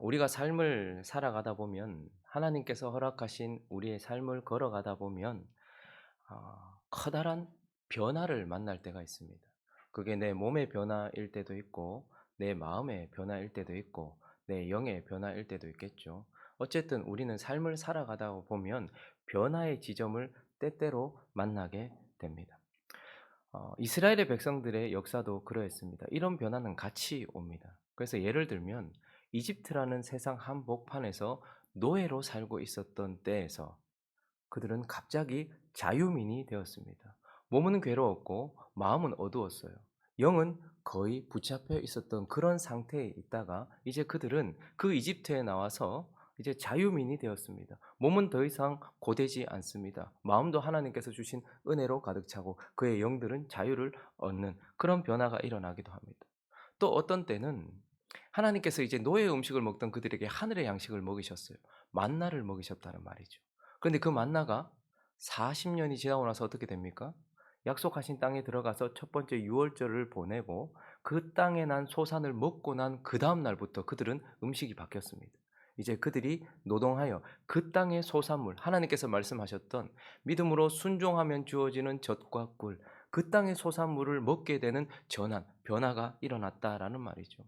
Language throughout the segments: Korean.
우리가 삶을 살아가다 보면 하나님께서 허락하신 우리의 삶을 걸어가다 보면 아, 커다란 변화를 만날 때가 있습니다. 그게 내 몸의 변화일 때도 있고 내 마음의 변화일 때도 있고 내 영의 변화일 때도 있겠죠. 어쨌든 우리는 삶을 살아가다 보면 변화의 지점을 때때로 만나게 됩니다. 어, 이스라엘의 백성들의 역사도 그러했습니다. 이런 변화는 같이 옵니다. 그래서 예를 들면 이집트라는 세상 한복판에서 노예로 살고 있었던 때에서 그들은 갑자기 자유민이 되었습니다. 몸은 괴로웠고 마음은 어두웠어요. 영은 거의 붙잡혀 있었던 그런 상태에 있다가 이제 그들은 그 이집트에 나와서 이제 자유민이 되었습니다. 몸은 더 이상 고되지 않습니다. 마음도 하나님께서 주신 은혜로 가득 차고 그의 영들은 자유를 얻는 그런 변화가 일어나기도 합니다. 또 어떤 때는 하나님께서 이제 노예 음식을 먹던 그들에게 하늘의 양식을 먹이셨어요. 만나를 먹이셨다는 말이죠. 그런데 그 만나가 40년이 지나고 나서 어떻게 됩니까? 약속하신 땅에 들어가서 첫 번째 유월절을 보내고 그 땅에 난 소산을 먹고 난 그 다음 날부터 그들은 음식이 바뀌었습니다. 이제 그들이 노동하여 그 땅의 소산물, 하나님께서 말씀하셨던 믿음으로 순종하면 주어지는 젖과 꿀, 그 땅의 소산물을 먹게 되는 전환, 변화가 일어났다라는 말이죠.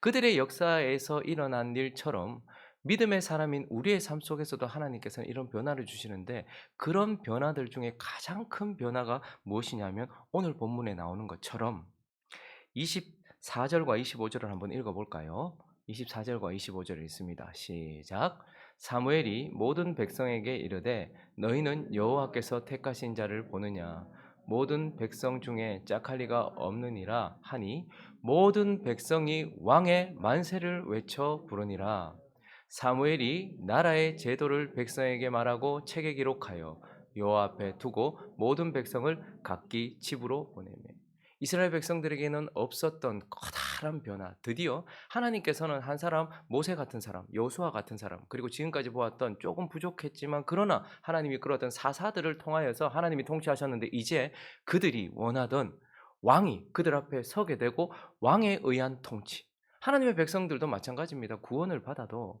그들의 역사에서 일어난 일처럼 믿음의 사람인 우리의 삶 속에서도 하나님께서는 이런 변화를 주시는데 그런 변화들 중에 가장 큰 변화가 무엇이냐면 오늘 본문에 나오는 것처럼 24절과 25절을 한번 읽어볼까요? 24절과 25절을 읽습니다. 시작. 사무엘이 모든 백성에게 이르되 너희는 여호와께서 택하신 자를 보느냐 모든 백성 중에 짝할 리가 없느니라 하니 모든 백성이 왕의 만세를 외쳐 부르니라. 사무엘이 나라의 제도를 백성에게 말하고 책에 기록하여 여호와 앞에 두고 모든 백성을 각기 집으로 보내매. 이스라엘 백성들에게는 없었던 커다 란 변화. 드디어 하나님께서는 한 사람 모세 같은 사람, 여수와 같은 사람, 그리고 지금까지 보았던 조금 부족했지만 그러나 하나님이 끌었던 사사들을 통하여서 하나님이 통치하셨는데 이제 그들이 원하던 왕이 그들 앞에 서게 되고 왕에 의한 통치. 하나님의 백성들도 마찬가지입니다. 구원을 받아도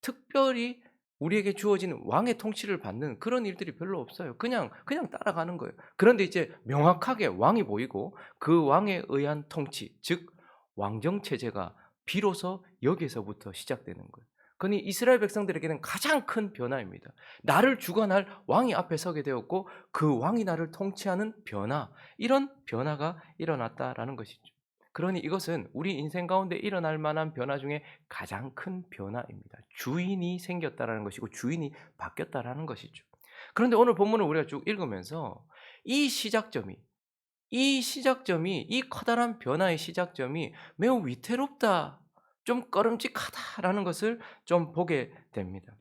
특별히 우리에게 주어진 왕의 통치를 받는 그런 일들이 별로 없어요. 그냥 그냥 따라가는 거예요. 그런데 이제 명확하게 왕이 보이고 그 왕에 의한 통치, 즉 왕정 체제가 비로소 여기서부터 시작되는 거예요. 그니 이스라엘 백성들에게는 가장 큰 변화입니다. 나를 주관할 왕이 앞에 서게 되었고 그 왕이 나를 통치하는 변화, 이런 변화가 일어났다라는 것이죠. 그러니 이것은 우리 인생 가운데 일어날 만한 변화 중에 가장 큰 변화입니다. 주인이 생겼다라는 것이고 주인이 바뀌었다라는 것이죠. 그런데 오늘 본문을 우리가 쭉 읽으면서 이 시작점이 이 시작점이 이 커다란 변화의 시작점이 매우 위태롭다. 좀 꺼름직하다라는 것을 좀 보게 됩니다.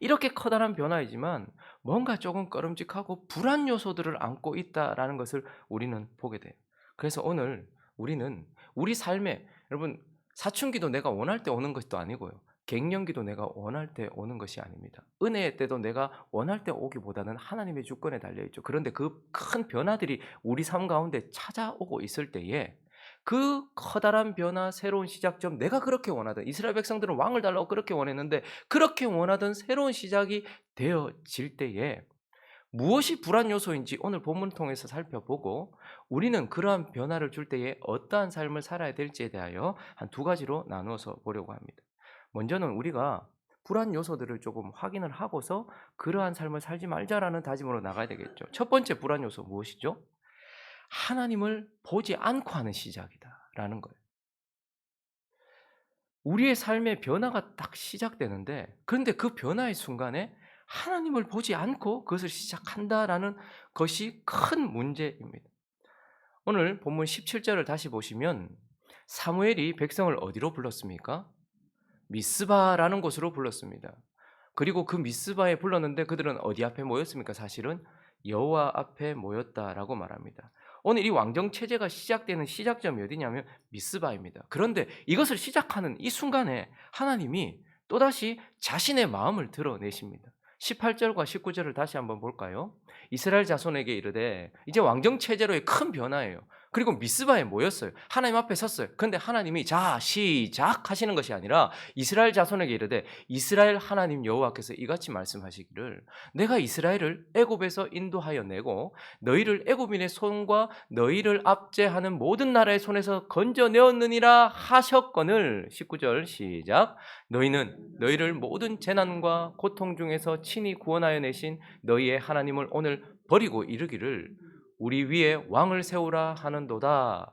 이렇게 커다란 변화이지만 뭔가 조금 꺼름직하고 불안 요소들을 안고 있다라는 것을 우리는 보게 돼요. 그래서 오늘 우리는 우리 삶에 여러분 사춘기도 내가 원할 때 오는 것도 아니고요. 갱년기도 내가 원할 때 오는 것이 아닙니다. 은혜의 때도 내가 원할 때 오기보다는 하나님의 주권에 달려 있죠. 그런데 그 큰 변화들이 우리 삶 가운데 찾아오고 있을 때에 그 커다란 변화, 새로운 시작점, 내가 그렇게 원하던 이스라엘 백성들은 왕을 달라고 그렇게 원했는데 그렇게 원하던 새로운 시작이 되어질 때에 무엇이 불안 요소인지 오늘 본문을 통해서 살펴보고 우리는 그러한 변화를 줄 때에 어떠한 삶을 살아야 될지에 대하여 한 두 가지로 나누어서 보려고 합니다. 먼저는 우리가 불안 요소들을 조금 확인을 하고서 그러한 삶을 살지 말자라는 다짐으로 나가야 되겠죠. 첫 번째 불안 요소 무엇이죠? 하나님을 보지 않고 하는 시작이다라는 거예요. 우리의 삶의 변화가 딱 시작되는데 그런데 그 변화의 순간에 하나님을 보지 않고 그것을 시작한다라는 것이 큰 문제입니다. 오늘 본문 17절을 다시 보시면 사무엘이 백성을 어디로 불렀습니까? 미스바라는 곳으로 불렀습니다. 그리고 그 미스바에 불렀는데 그들은 어디 앞에 모였습니까? 사실은 여호와 앞에 모였다라고 말합니다. 오늘 이 왕정 체제가 시작되는 시작점이 어디냐면 미스바입니다. 그런데 이것을 시작하는 이 순간에 하나님이 또다시 자신의 마음을 드러내십니다. 18절과 19절을 다시 한번 볼까요? 이스라엘 자손에게 이르되 이제 왕정 체제로의 큰 변화예요. 그리고 미스바에 모였어요. 하나님 앞에 섰어요. 근데 하나님이 자 시작 하시는 것이 아니라 이스라엘 자손에게 이르되 이스라엘 하나님 여호와께서 이같이 말씀하시기를 내가 이스라엘을 애굽에서 인도하여 내고 너희를 애굽인의 손과 너희를 압제하는 모든 나라의 손에서 건져내었느니라 하셨거늘 19절 시작 너희는 너희를 모든 재난과 고통 중에서 친히 구원하여 내신 너희의 하나님을 오늘 버리고 이르기를 우리 위에 왕을 세우라 하는도다.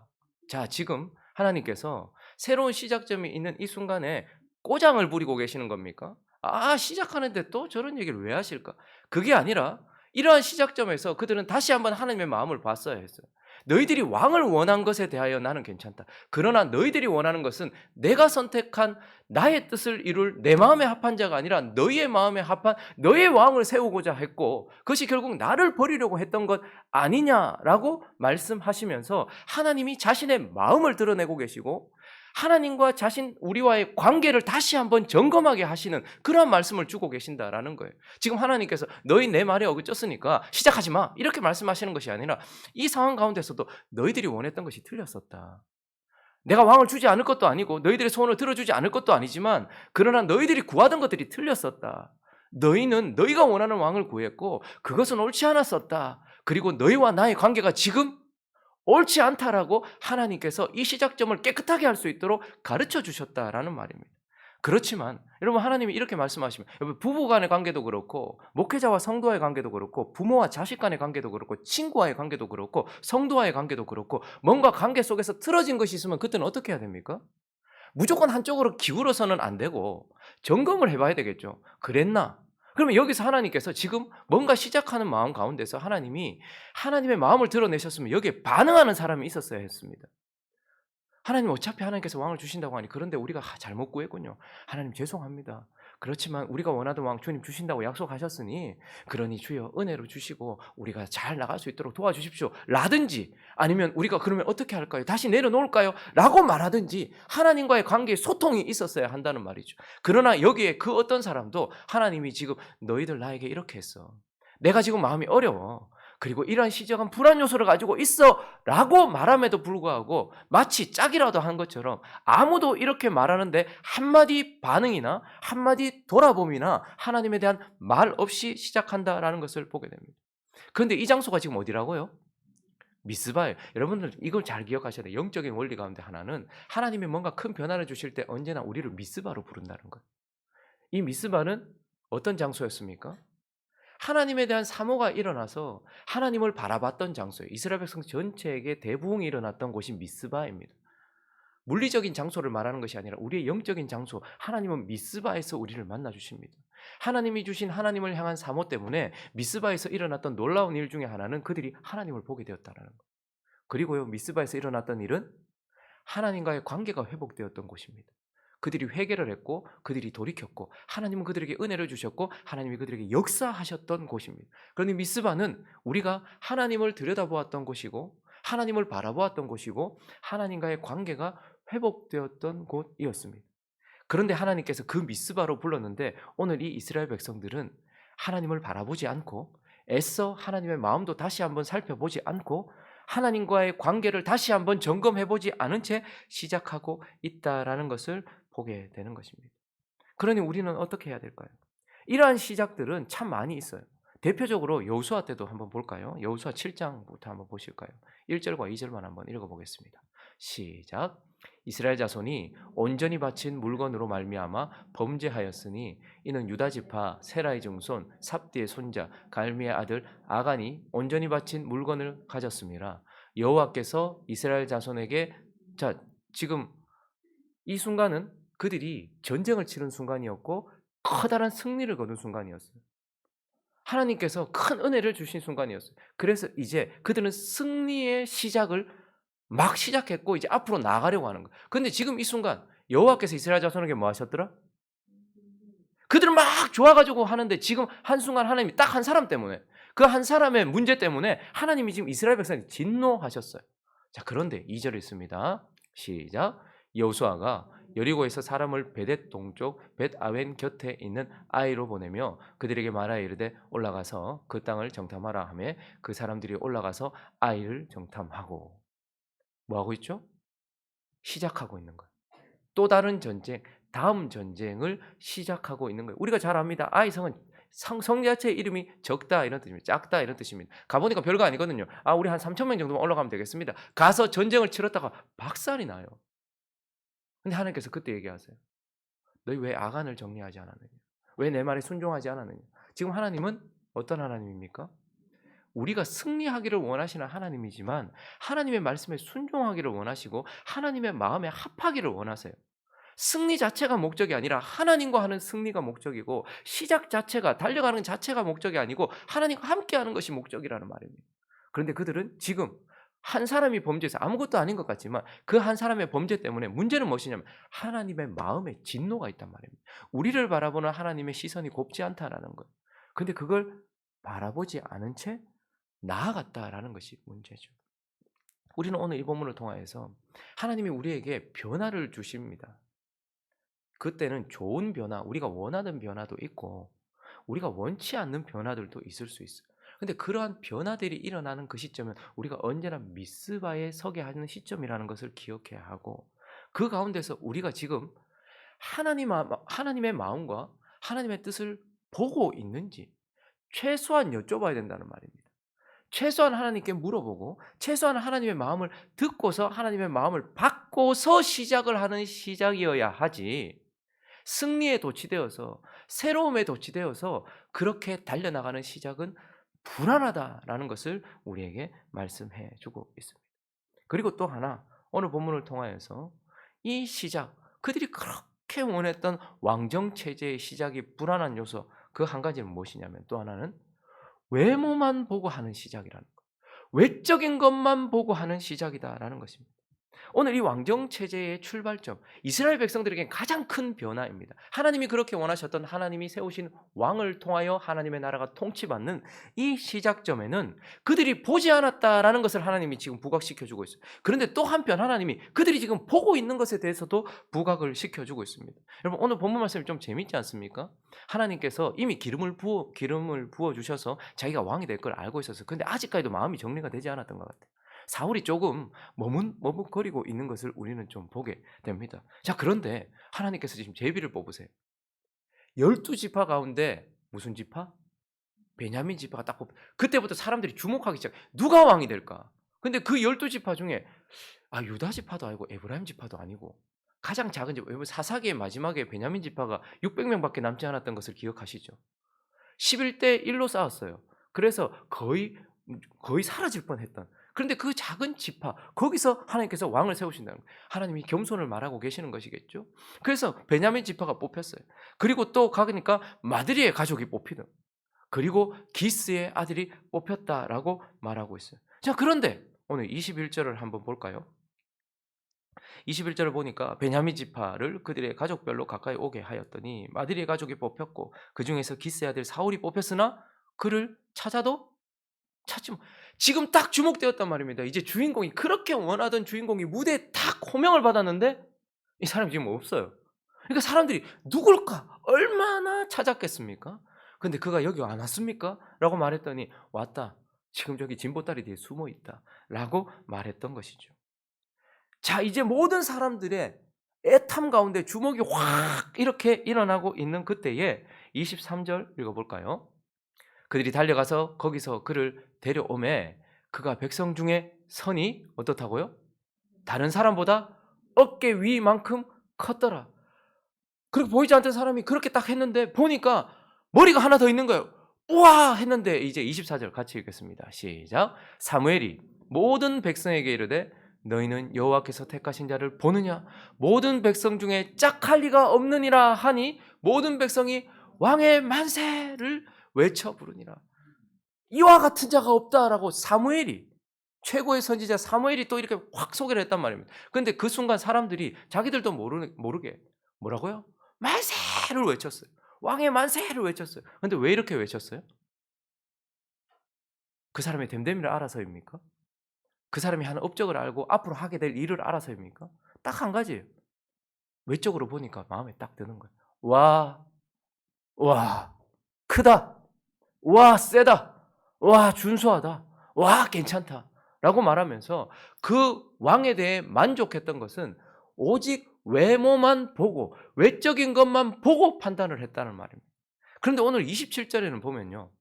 자, 지금 하나님께서 새로운 시작점이 있는 이 순간에 꼬장을 부리고 계시는 겁니까? 아, 시작하는데 또 저런 얘기를 왜 하실까? 그게 아니라 이러한 시작점에서 그들은 다시 한번 하나님의 마음을 봤어야 했어요. 너희들이 왕을 원한 것에 대하여 나는 괜찮다. 그러나 너희들이 원하는 것은 내가 선택한 나의 뜻을 이룰 내 마음에 합한 자가 아니라 너희의 마음에 합한 너의 왕을 세우고자 했고 그것이 결국 나를 버리려고 했던 것 아니냐라고 말씀하시면서 하나님이 자신의 마음을 드러내고 계시고 하나님과 자신 우리와의 관계를 다시 한번 점검하게 하시는 그러한 말씀을 주고 계신다라는 거예요. 지금 하나님께서 너희 내 말에 어긋졌으니까 시작하지 마 이렇게 말씀하시는 것이 아니라 이 상황 가운데서도 너희들이 원했던 것이 틀렸었다. 내가 왕을 주지 않을 것도 아니고 너희들의 소원을 들어주지 않을 것도 아니지만 그러나 너희들이 구하던 것들이 틀렸었다. 너희는 너희가 원하는 왕을 구했고 그것은 옳지 않았었다. 그리고 너희와 나의 관계가 지금 옳지 않다라고 하나님께서 이 시작점을 깨끗하게 할 수 있도록 가르쳐 주셨다라는 말입니다. 그렇지만 여러분 하나님이 이렇게 말씀하시면 부부 간의 관계도 그렇고 목회자와 성도와의 관계도 그렇고 부모와 자식 간의 관계도 그렇고 친구와의 관계도 그렇고 성도와의 관계도 그렇고 뭔가 관계 속에서 틀어진 것이 있으면 그때는 어떻게 해야 됩니까? 무조건 한쪽으로 기울어서는 안 되고 점검을 해봐야 되겠죠. 그랬나? 그러면 여기서 하나님께서 지금 뭔가 시작하는 마음 가운데서 하나님이 하나님의 마음을 드러내셨으면 여기에 반응하는 사람이 있었어야 했습니다. 하나님 어차피 하나님께서 왕을 주신다고 하니 그런데 우리가 잘 못 구했군요. 하나님 죄송합니다. 그렇지만 우리가 원하던 왕 주님 주신다고 약속하셨으니 그러니 주여 은혜로 주시고 우리가 잘 나갈 수 있도록 도와주십시오. 라든지 아니면 우리가 그러면 어떻게 할까요? 다시 내려놓을까요? 라고 말하든지 하나님과의 관계에 소통이 있었어야 한다는 말이죠. 그러나 여기에 그 어떤 사람도 하나님이 지금 너희들 나에게 이렇게 했어. 내가 지금 마음이 어려워. 그리고 이러한 시적한 불안 요소를 가지고 있어 라고 말함에도 불구하고 마치 짝이라도 한 것처럼 아무도 이렇게 말하는데 한마디 반응이나 한마디 돌아봄이나 하나님에 대한 말 없이 시작한다라는 것을 보게 됩니다. 그런데 이 장소가 지금 어디라고요? 미스바예요. 여러분들 이걸 잘 기억하셔야 돼요. 영적인 원리 가운데 하나는 하나님이 뭔가 큰 변화를 주실 때 언제나 우리를 미스바로 부른다는 거예요. 이 미스바는 어떤 장소였습니까? 하나님에 대한 사모가 일어나서 하나님을 바라봤던 장소예요. 이스라엘 백성 전체에게 대부흥이 일어났던 곳이 미스바입니다. 물리적인 장소를 말하는 것이 아니라 우리의 영적인 장소, 하나님은 미스바에서 우리를 만나 주십니다. 하나님이 주신 하나님을 향한 사모 때문에 미스바에서 일어났던 놀라운 일 중에 하나는 그들이 하나님을 보게 되었다는 것. 그리고요, 미스바에서 일어났던 일은 하나님과의 관계가 회복되었던 곳입니다. 그들이 회개를 했고 그들이 돌이켰고 하나님은 그들에게 은혜를 주셨고 하나님이 그들에게 역사하셨던 곳입니다. 그런데 미스바는 우리가 하나님을 들여다보았던 곳이고 하나님을 바라보았던 곳이고 하나님과의 관계가 회복되었던 곳이었습니다. 그런데 하나님께서 그 미스바로 불렀는데 오늘 이 이스라엘 백성들은 하나님을 바라보지 않고 애써 하나님의 마음도 다시 한번 살펴보지 않고 하나님과의 관계를 다시 한번 점검해 보지 않은 채 시작하고 있다라는 것을 보게 되는 것입니다. 그러니 우리는 어떻게 해야 될까요? 이러한 시작들은 참 많이 있어요. 대표적으로 여호수아 때도 한번 볼까요? 여호수아 7장부터 한번 보실까요? 1절과 2절만 한번 읽어 보겠습니다. 시작. 이스라엘 자손이 온전히 바친 물건으로 말미암아 범죄하였으니 이는 유다 지파 세라의 증손 삽디의 손자 갈미의 아들 아간이 온전히 바친 물건을 가졌습니다. 여호와께서 이스라엘 자손에게 자 지금 이 순간은 그들이 전쟁을 치른 순간이었고 커다란 승리를 거둔 순간이었어요. 하나님께서 큰 은혜를 주신 순간이었어요. 그래서 이제 그들은 승리의 시작을 막 시작했고 이제 앞으로 나가려고 하는 거예요. 근데 지금 이 순간 여호와께서 이스라엘 자손에게 뭐 하셨더라? 그들은 막 좋아가지고 하는데 지금 한순간 하나님이 딱 한 사람 때문에 그 한 사람의 문제 때문에 하나님이 지금 이스라엘 백성이 진노하셨어요. 자 그런데 2절 있습니다. 시작. 여호수아가 여리고에서 사람을 베댓 동쪽 벳 아웬 곁에 있는 아이로 보내며 그들에게 말하여 이르되 올라가서 그 땅을 정탐하라 하며 그 사람들이 올라가서 아이를 정탐하고 뭐 하고 있죠? 시작하고 있는 거예요. 또 다른 전쟁, 다음 전쟁을 시작하고 있는 거예요. 우리가 잘 압니다. 아이성은 성, 성 자체의 이름이 적다 이런 뜻입니다. 작다 이런 뜻입니다. 가보니까 별거 아니거든요. 아, 우리 한 3천 명 정도만 올라가면 되겠습니다. 가서 전쟁을 치렀다가 박살이 나요. 근데 하나님께서 그때 얘기하세요. 너희 왜 아간을 정리하지 않았느냐? 왜 내 말에 순종하지 않았느냐? 지금 하나님은 어떤 하나님입니까? 우리가 승리하기를 원하시는 하나님이지만 하나님의 말씀에 순종하기를 원하시고 하나님의 마음에 합하기를 원하세요. 승리 자체가 목적이 아니라 하나님과 하는 승리가 목적이고 시작 자체가 달려가는 자체가 목적이 아니고 하나님과 함께 하는 것이 목적이라는 말입니다. 그런데 그들은 지금 한 사람이 범죄해서 아무것도 아닌 것 같지만 그 한 사람의 범죄 때문에 문제는 무엇이냐면 하나님의 마음에 진노가 있단 말입니다. 우리를 바라보는 하나님의 시선이 곱지 않다라는 거예요. 근데 그걸 바라보지 않은 채 나아갔다라는 것이 문제죠. 우리는 오늘 이 본문을 통하여서 하나님이 우리에게 변화를 주십니다. 그때는 좋은 변화, 우리가 원하는 변화도 있고 우리가 원치 않는 변화들도 있을 수 있어요. 근데 그러한 변화들이 일어나는 그 시점은 우리가 언제나 미스바에 서게 하는 시점이라는 것을 기억해야 하고 그 가운데서 우리가 지금 하나님, 하나님의 마음과 하나님의 뜻을 보고 있는지 최소한 여쭤봐야 된다는 말입니다. 최소한 하나님께 물어보고 최소한 하나님의 마음을 듣고서 하나님의 마음을 받고서 시작을 하는 시작이어야 하지 승리에 도취되어서 새로움에 도취되어서 그렇게 달려나가는 시작은 불안하다라는 것을 우리에게 말씀해 주고 있습니다. 그리고 또 하나 오늘 본문을 통하여서 이 시작 그들이 그렇게 원했던 왕정 체제의 시작이 불안한 요소 그 한 가지는 무엇이냐면 또 하나는 외모만 보고 하는 시작이라는 것. 외적인 것만 보고 하는 시작이다라는 것입니다. 오늘 이 왕정 체제의 출발점, 이스라엘 백성들에게 가장 큰 변화입니다. 하나님이 그렇게 원하셨던 하나님이 세우신 왕을 통하여 하나님의 나라가 통치받는 이 시작점에는 그들이 보지 않았다라는 것을 하나님이 지금 부각시켜 주고 있어요. 그런데 또 한편 하나님이 그들이 지금 보고 있는 것에 대해서도 부각을 시켜 주고 있습니다. 여러분 오늘 본문 말씀이 좀 재밌지 않습니까? 하나님께서 이미 기름을 부어 기름을 부어 주셔서 자기가 왕이 될 걸 알고 있었어요. 근데 아직까지도 마음이 정리가 되지 않았던 것 같아요. 사울이 조금 머문, 머뭇거리고 있는 것을 우리는 좀 보게 됩니다. 자, 그런데 하나님께서 지금 제비를 뽑으세요. 열두 지파 가운데 무슨 지파? 베냐민 지파가 딱 뽑. 그때부터 사람들이 주목하기 시작. 누가 왕이 될까? 근데 그 열두 지파 중에 아 유다 지파도 아니고 에브라임 지파도 아니고 가장 작은 지파. 사사기의 마지막에 베냐민 지파가 600명밖에 남지 않았던 것을 기억하시죠? 11대 1로 싸웠어요. 그래서 거의 거의 사라질 뻔했던 그런데 그 작은 지파 거기서 하나님께서 왕을 세우신다는 거예요. 하나님이 겸손을 말하고 계시는 것이겠죠. 그래서 베냐민 지파가 뽑혔어요. 그리고 또 가니까 마드리의 가족이 뽑히든 그리고 기스의 아들이 뽑혔다라고 말하고 있어요. 자 그런데 오늘 21절을 한번 볼까요? 21절을 보니까 베냐민 지파를 그들의 가족별로 가까이 오게 하였더니 마드리의 가족이 뽑혔고 그 중에서 기스의 아들 사울이 뽑혔으나 그를 찾아도 찾지 못. 지금 딱 주목되었단 말입니다. 이제 주인공이 그렇게 원하던 주인공이 무대에 딱 호명을 받았는데 이 사람이 지금 없어요. 그러니까 사람들이 누굴까? 얼마나 찾았겠습니까? 근데 그가 여기 안 왔습니까? 라고 말했더니 왔다. 지금 저기 진보다리 뒤에 숨어 있다. 라고 말했던 것이죠. 자, 이제 모든 사람들의 애탐 가운데 주목이 확 이렇게 일어나고 있는 그때에 23절 읽어볼까요? 그들이 달려가서 거기서 그를 데려오매 그가 백성 중에 선이 어떻다고요? 다른 사람보다 어깨 위만큼 컸더라. 그렇게 보이지 않던 사람이 그렇게 딱 했는데 보니까 머리가 하나 더 있는 거예요. 우와 했는데 이제 24절 같이 읽겠습니다. 시작. 사무엘이 모든 백성에게 이르되 너희는 여호와께서 택하신 자를 보느냐 모든 백성 중에 짝할 리가 없느니라 하니 모든 백성이 왕의 만세를 외쳐 부르니라. 이와 같은 자가 없다라고 사무엘이 최고의 선지자 사무엘이 또 이렇게 확 소개를 했단 말입니다. 근데 그 순간 사람들이 자기들도 모르, 모르게 뭐라고요? 만세를 외쳤어요. 왕의 만세를 외쳤어요. 근데 왜 이렇게 외쳤어요? 그 사람의 됨됨이를 알아서입니까? 그 사람이 하는 업적을 알고 앞으로 하게 될 일을 알아서입니까? 딱 한 가지예요. 외적으로 보니까 마음에 딱 드는 거예요. 와, 와, 크다. 와, 세다. 와, 준수하다. 와, 괜찮다. 라고 말하면서 그 왕에 대해 만족했던 것은 오직 외모만 보고 외적인 것만 보고 판단을 했다는 말입니다. 그런데 오늘 27절에는 보면요.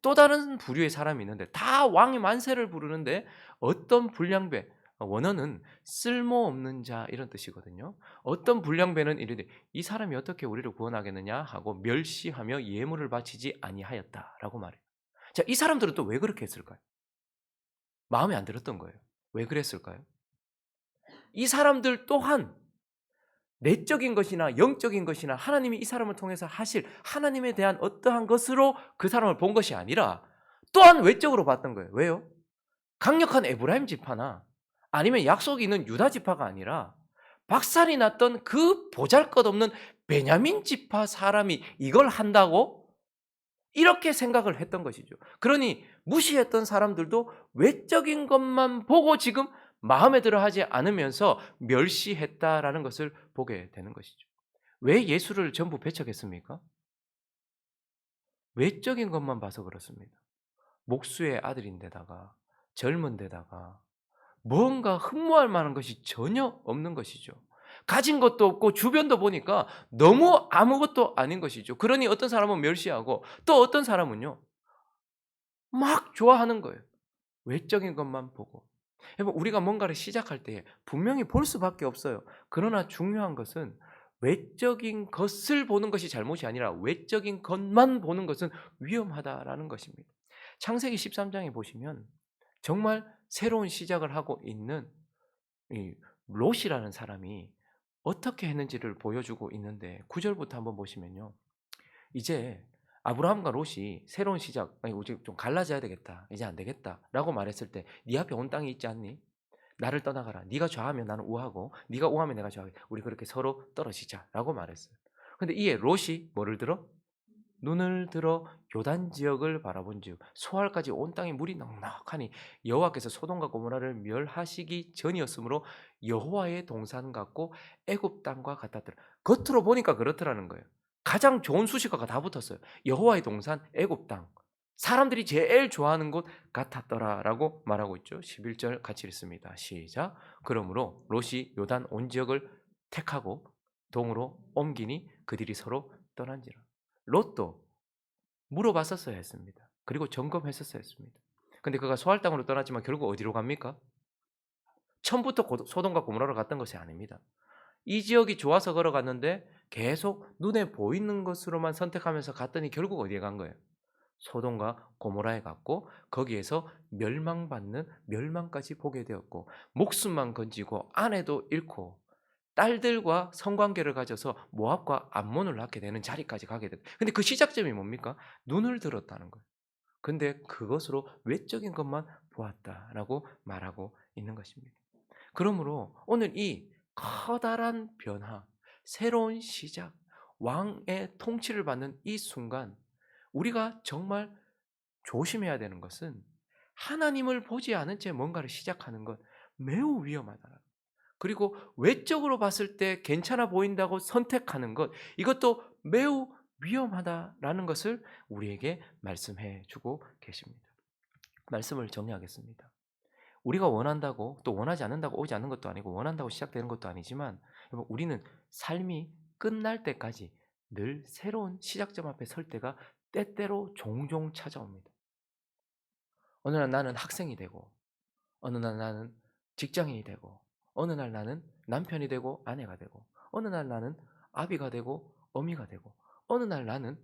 또 다른 부류의 사람이 있는데 다 왕이 만세를 부르는데 어떤 불량배 원어는 쓸모없는 자 이런 뜻이거든요. 어떤 불량배는 이르되 이 사람이 어떻게 우리를 구원하겠느냐 하고 멸시하며 예물을 바치지 아니하였다라고 말해요. 자, 이 사람들은 또 왜 그렇게 했을까요? 마음에 안 들었던 거예요. 왜 그랬을까요? 이 사람들 또한 내적인 것이나 영적인 것이나 하나님이 이 사람을 통해서 하실 하나님에 대한 어떠한 것으로 그 사람을 본 것이 아니라 또한 외적으로 봤던 거예요. 왜요? 강력한 에브라임 지파나 아니면 약속이 있는 유다 지파가 아니라 박살이 났던 그 보잘것없는 베냐민 지파 사람이 이걸 한다고 이렇게 생각을 했던 것이죠. 그러니 무시했던 사람들도 외적인 것만 보고 지금 마음에 들어 하지 않으면서 멸시했다라는 것을 보게 되는 것이죠. 왜 예수를 전부 배척했습니까? 외적인 것만 봐서 그렇습니다. 목수의 아들인데다가 젊은 데다가 뭔가 흠모할 만한 것이 전혀 없는 것이죠. 가진 것도 없고 주변도 보니까 너무 아무것도 아닌 것이죠. 그러니 어떤 사람은 멸시하고 또 어떤 사람은요. 막 좋아하는 거예요. 외적인 것만 보고. 우리가 뭔가를 시작할 때 분명히 볼 수밖에 없어요. 그러나 중요한 것은 외적인 것을 보는 것이 잘못이 아니라 외적인 것만 보는 것은 위험하다라는 것입니다. 창세기 13장에 보시면 정말 새로운 시작을 하고 있는 이 롯이라는 사람이 어떻게 했는지를 보여주고 있는데 9절부터 한번 보시면요. 이제 아브라함과 롯이 새로운 시작, 아니 이제 좀 갈라져야 되겠다. 이제 안 되겠다라고 말했을 때 네 앞에 온 땅이 있지 않니? 나를 떠나가라. 네가 좌하면 나는 우하고 네가 우하면 내가 좌하게. 우리 그렇게 서로 떨어지자라고 말했어요. 근데 이에 롯이 뭐를 들어? 눈을 들어 요단 지역을 바라본즉 소알까지 온 땅에 물이 넉넉하니 여호와께서 소돔과 고모라를 멸하시기 전이었으므로 여호와의 동산 같고 애굽 땅과 같았더라. 겉으로 보니까 그렇더라는 거예요. 가장 좋은 수식어가 다 붙었어요. 여호와의 동산 애굽 땅. 사람들이 제일 좋아하는 곳 같았더라라고 말하고 있죠. 11절 같이 읽습니다. 시작. 그러므로 롯이 요단 온 지역을 택하고 동으로 옮기니 그들이 서로 떠난지라. 롯도 물어봤었어야 했습니다. 그리고 점검했었어야 했습니다. 근데 그가 소할 땅으로 떠났지만 결국 어디로 갑니까? 처음부터 고- 소돔과 고모라로 갔던 것이 아닙니다. 이 지역이 좋아서 걸어갔는데 계속 눈에 보이는 것으로만 선택하면서 갔더니 결국 어디에 간 거예요? 소돔과 고모라에 갔고 거기에서 멸망받는 멸망까지 보게 되었고 목숨만 건지고 아내도 잃고 딸들과 성관계를 가져서 모압과 암몬을 낳게 되는 자리까지 가게 됐. 근데 그 시작점이 뭡니까? 눈을 들었다는 거예요. 근데 그것으로 외적인 것만 보았다라고 말하고 있는 것입니다. 그러므로 오늘 이 커다란 변화, 새로운 시작, 왕의 통치를 받는 이 순간 우리가 정말 조심해야 되는 것은 하나님을 보지 않은 채 뭔가를 시작하는 것 매우 위험하다. 그리고 외적으로 봤을 때 괜찮아 보인다고 선택하는 것 이것도 매우 위험하다라는 것을 우리에게 말씀해 주고 계십니다. 말씀을 정리하겠습니다. 우리가 원한다고 또 원하지 않는다고 오지 않는 것도 아니고 원한다고 시작되는 것도 아니지만 우리는 삶이 끝날 때까지 늘 새로운 시작점 앞에 설 때가 때때로 종종 찾아옵니다. 어느 날 나는 학생이 되고 어느 날 나는 직장인이 되고 어느 날 나는 남편이 되고 아내가 되고 어느 날 나는 아비가 되고 어미가 되고 어느 날 나는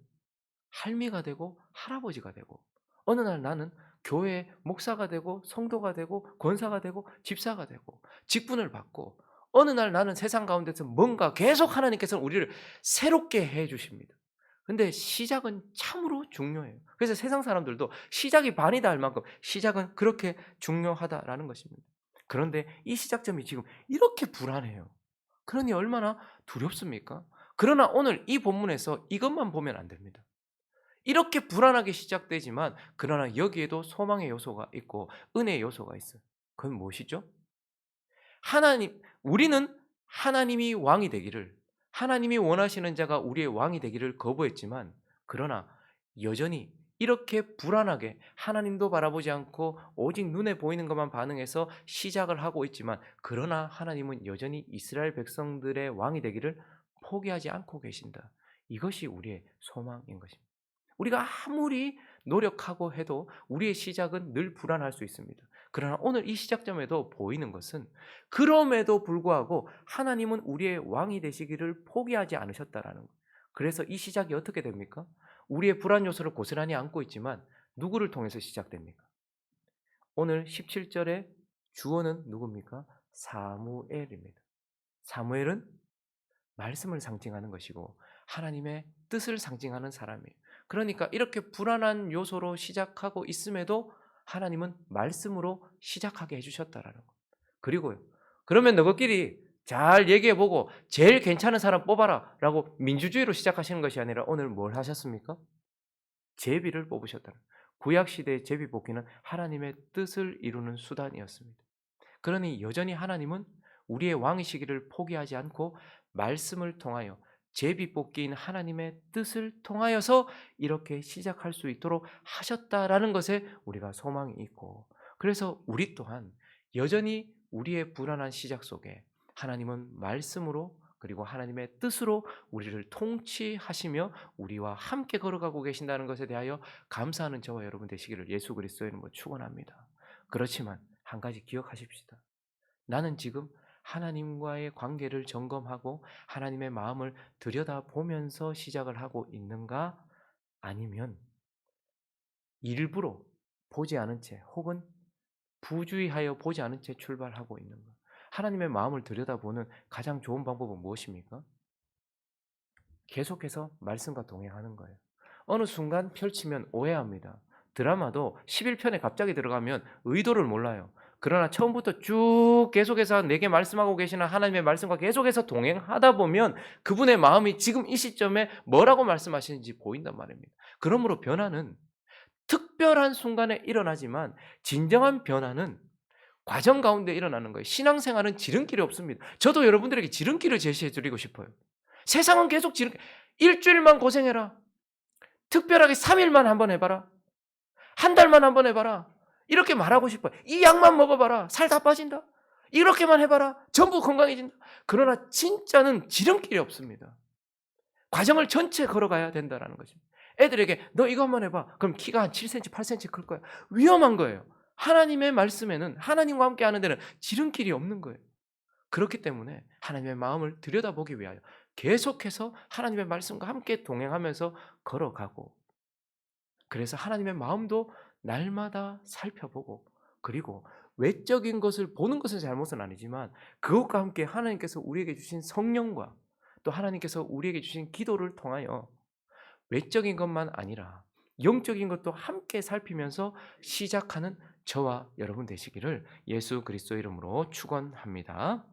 할미가 되고 할아버지가 되고 어느 날 나는 교회 목사가 되고 성도가 되고 권사가 되고 집사가 되고 직분을 받고 어느 날 나는 세상 가운데서 뭔가 계속 하나님께서는 우리를 새롭게 해 주십니다. 근데 시작은 참으로 중요해요. 그래서 세상 사람들도 시작이 반이다 할 만큼 시작은 그렇게 중요하다라는 것입니다. 그런데 이 시작점이 지금 이렇게 불안해요. 그러니 얼마나 두렵습니까? 그러나 오늘 이 본문에서 이것만 보면 안 됩니다. 이렇게 불안하게 시작되지만 그러나 여기에도 소망의 요소가 있고 은혜의 요소가 있어요. 그건 무엇이죠? 하나님 우리는 하나님이 왕이 되기를 하나님이 원하시는 자가 우리의 왕이 되기를 거부했지만 그러나 여전히 이렇게 불안하게 하나님도 바라보지 않고 오직 눈에 보이는 것만 반응해서 시작을 하고 있지만 그러나 하나님은 여전히 이스라엘 백성들의 왕이 되기를 포기하지 않고 계신다. 이것이 우리의 소망인 것입니다. 우리가 아무리 노력하고 해도 우리의 시작은 늘 불안할 수 있습니다. 그러나 오늘 이 시작점에도 보이는 것은 그럼에도 불구하고 하나님은 우리의 왕이 되시기를 포기하지 않으셨다라는 것. 그래서 이 시작이 어떻게 됩니까? 우리의 불안 요소를 고스란히 안고 있지만 누구를 통해서 시작됩니까? 오늘 17절에 주어는 누굽니까? 사무엘입니다. 사무엘은 말씀을 상징하는 것이고 하나님의 뜻을 상징하는 사람이에요. 그러니까 이렇게 불안한 요소로 시작하고 있음에도 하나님은 말씀으로 시작하게 해주셨다라는 거. 그리고요. 그러면 너희끼리 잘 얘기해보고 제일 괜찮은 사람 뽑아라 라고 민주주의로 시작하시는 것이 아니라 오늘 뭘 하셨습니까? 제비를 뽑으셨다는. 구약 시대의 제비 뽑기는 하나님의 뜻을 이루는 수단이었습니다. 그러니 여전히 하나님은 우리의 왕이시기를 포기하지 않고 말씀을 통하여 제비 뽑기인 하나님의 뜻을 통하여서 이렇게 시작할 수 있도록 하셨다라는 것에 우리가 소망이 있고 그래서 우리 또한 여전히 우리의 불안한 시작 속에 하나님은 말씀으로 그리고 하나님의 뜻으로 우리를 통치하시며 우리와 함께 걸어가고 계신다는 것에 대하여 감사하는 저와 여러분 되시기를 예수 그리스도의 이름으로 축원합니다. 그렇지만 한 가지 기억하십시다. 나는 지금 하나님과의 관계를 점검하고 하나님의 마음을 들여다보면서 시작을 하고 있는가 아니면 일부러 보지 않은 채 혹은 부주의하여 보지 않은 채 출발하고 있는가 하나님의 마음을 들여다보는 가장 좋은 방법은 무엇입니까? 계속해서 말씀과 동행하는 거예요. 어느 순간 펼치면 오해합니다. 드라마도 11편에 갑자기 들어가면 의도를 몰라요. 그러나 처음부터 쭉 계속해서 내게 말씀하고 계시는 하나님의 말씀과 계속해서 동행하다 보면 그분의 마음이 지금 이 시점에 뭐라고 말씀하시는지 보인단 말입니다. 그러므로 변화는 특별한 순간에 일어나지만 진정한 변화는 과정 가운데 일어나는 거예요. 신앙생활은 지름길이 없습니다. 저도 여러분들에게 지름길을 제시해 드리고 싶어요. 세상은 계속 지름 일주일만 고생해라. 특별하게 3일만 한번 해봐라. 한 달만 한번 해봐라. 이렇게 말하고 싶어요. 이 약만 먹어봐라. 살 다 빠진다. 이렇게만 해봐라. 전부 건강해진다. 그러나 진짜는 지름길이 없습니다. 과정을 전체 걸어가야 된다는 것입니다. 애들에게 너 이거 한번 해봐. 그럼 키가 한 7cm, 8cm 클 거야. 위험한 거예요. 하나님의 말씀에는 하나님과 함께 하는 데는 지름길이 없는 거예요. 그렇기 때문에 하나님의 마음을 들여다보기 위하여 계속해서 하나님의 말씀과 함께 동행하면서 걸어가고 그래서 하나님의 마음도 날마다 살펴보고 그리고 외적인 것을 보는 것은 잘못은 아니지만 그것과 함께 하나님께서 우리에게 주신 성령과 또 하나님께서 우리에게 주신 기도를 통하여 외적인 것만 아니라 영적인 것도 함께 살피면서 시작하는 저와 여러분 되시기를 예수 그리스도 이름으로 축원합니다.